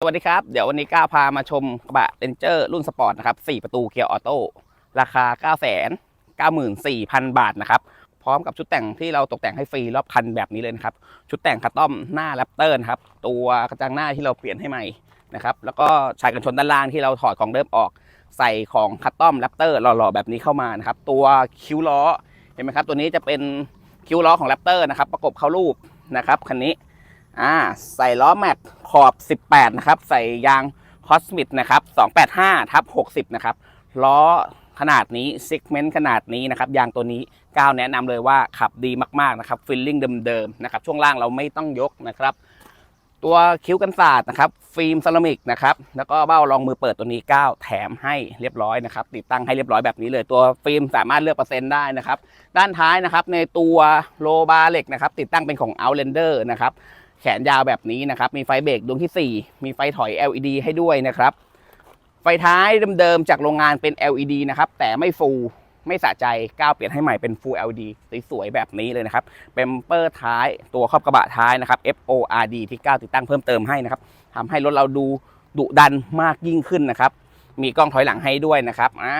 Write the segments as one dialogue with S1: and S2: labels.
S1: สวัสดีครับ เดี๋ยววันนี้ก้าพามาชมกระบะเ a นเจอร์รุ่นสปอร์ตนะครับ4ประตูเกียร์ออโต้ราคา 9 9 4 0 0 0 บาทนะครับ พร้อมกับชุดแต่งที่เราตกแต่งให้ฟรีรอบคันแบบนี้เลยนะครับ ชุดแต่งคัสตอมหน้าแรปเตอร์ครับ ตัวกระจังหน้าที่เราเปลี่ยนให้ใหม่นะครับ แล้วก็ชายกันชนด้านล่างที่เราถอดของเดิมออก ใส่ของคัสตอมแรปเตอร์หล่อๆแบบนี้เข้ามานะครับ ตัวคิ้วล้อเห็นไหมครับ ตัวนี้จะเป็นคิ้วล้อของแรปเตอร์นะครับ ประกบเข้ารูปนะครับคันนี้ อ่าใส่ล้อแม็กขอบ 18 นะครับ ใส่ยางคอสมิดนะครับ 285ทับ60 นะครับ ล้อขนาดนี้ซิกเมนต์ขนาดนี้นะครับ ยางตัวนี้ก้าวแนะนำเลยว่าขับดีมาก ๆ นะครับฟิลลิ่งเดิม ๆ นะครับ ช่วงล่างเราไม่ต้องยกนะครับ ตัวคิ้วกันศาสตร์นะครับ ฟิล์มเซรามิกนะครับ แล้วก็เบ้ารองมือเปิดตัวนี้ก้าวแถมให้เรียบร้อยนะครับ ติดตั้งให้เรียบร้อยแบบนี้เลย ตัวฟิล์มสามารถเลือกเปอร์เซ็นต์ได้นะครับ ด้านท้ายนะครับในตัวโลบาเหล็กนะครับ ติดตั้งเป็นของ Outlander นะครับ แขนยาวแบบนี้นะครับ มีไฟเบรกดวงที่ 4 มีไฟถอย LED ให้ด้วยนะครับ ไฟท้ายเดิมๆจากโรงงานเป็น LED นะครับ แต่ไม่ฟูไม่สะใจก้าวเปลี่ยนให้ใหม่เป็น Full LED สวยๆแบบนี้เลยนะครับเป็นเปอร์ท้ายตัวครอบกระบะท้ายนะครับ FORD ที่ก้าวติดตั้งเพิ่มเติมให้นะครับทำให้รถเราดูดุดันมากยิ่งขึ้นนะครับ มีกล้องถอยหลังให้ด้วยนะครับอ่า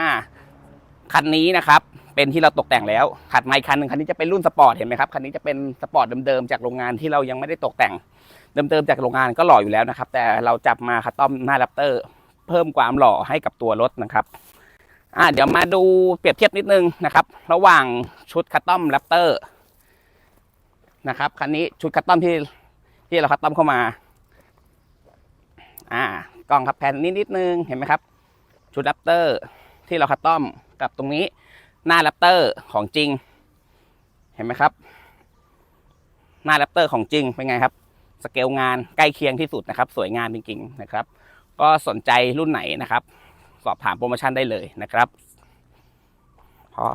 S1: คันนี้นะครับ เป็นที่เราตกแต่งแล้วถัดมาอีกคันหนึ่งคันนี้จะเป็นรุ่นสปอร์ตเห็นไหมครับคันนี้จะเป็นสปอร์ตเดิมๆจากโรงงานที่เรายังไม่ได้ตกแต่งเดิมๆจากโรงงานก็หล่ออยู่แล้วนะครับ แต่เราจับมาคัสตอมหน้าแรปเตอร์เพิ่มความหล่อให้กับตัวรถนะครับอ่าเดี๋ยวมาดูเปรียบเทียบนิดนึงนะครับ ระหว่างชุดคัสตอมแรปเตอร์นะครับคันนี้ชุดคัสตอมที่ที่เราคัสตอมเข้ามาอ่ากล้องครับแผ่นนี้นิดนึงเห็นไหมครับ ชุดแรปเตอร์ที่เราคัสตอมกับตรงนี้ หน้าแรปเตอร์ของจริง เห็นไหมครับ หน้าแรปเตอร์ของจริงเป็นไงครับ สเกลงานใกล้เคียงที่สุดนะครับ สวยงามจริงๆนะครับ ก็สนใจรุ่นไหนนะครับ สอบถามโปรโมชั่นได้เลยนะครับพอ